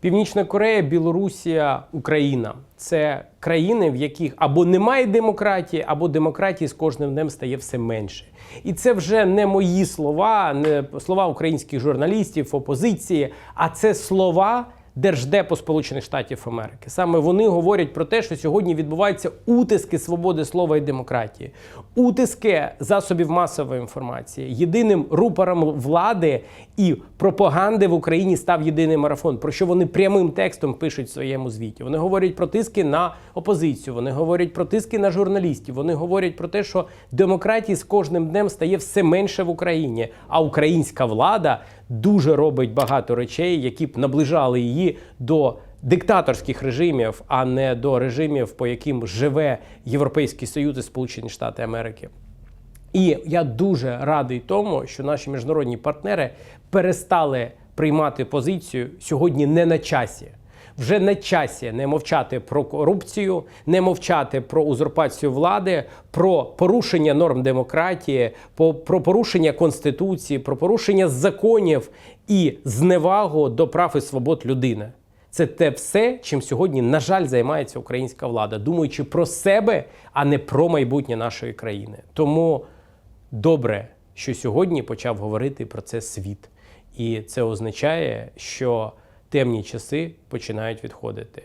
Північна Корея, Білорусія, Україна це країни, в яких або немає демократії, або демократії з кожним днем стає все менше. І це вже не мої слова, не слова українських журналістів, опозиції, а це слова. Держдепу Сполучених Штатів Америки саме вони говорять про те, що сьогодні відбуваються утиски свободи слова і демократії, утиски засобів масової інформації. Єдиним рупором влади і пропаганди в Україні став єдиний марафон. Про що вони прямим текстом пишуть в своєму звіті. Вони говорять про тиски на опозицію, вони говорять про тиски на журналістів. Вони говорять про те, що демократії з кожним днем стає все менше в Україні, а українська влада дуже робить багато речей, які б наближали її до диктаторських режимів, а не до режимів, по яким живе Європейський Союз і Сполучені Штати Америки. І я дуже радий тому, що наші міжнародні партнери перестали приймати позицію сьогодні не на часі. Вже на часі не мовчати про корупцію, не мовчати про узурпацію влади, про порушення норм демократії, про порушення конституції, про порушення законів і зневагу до прав і свобод людини. Це те все, чим сьогодні, на жаль, займається українська влада, думаючи про себе, а не про майбутнє нашої країни. Тому добре, що сьогодні почав говорити про це світ. І це означає, що темні часи починають відходити.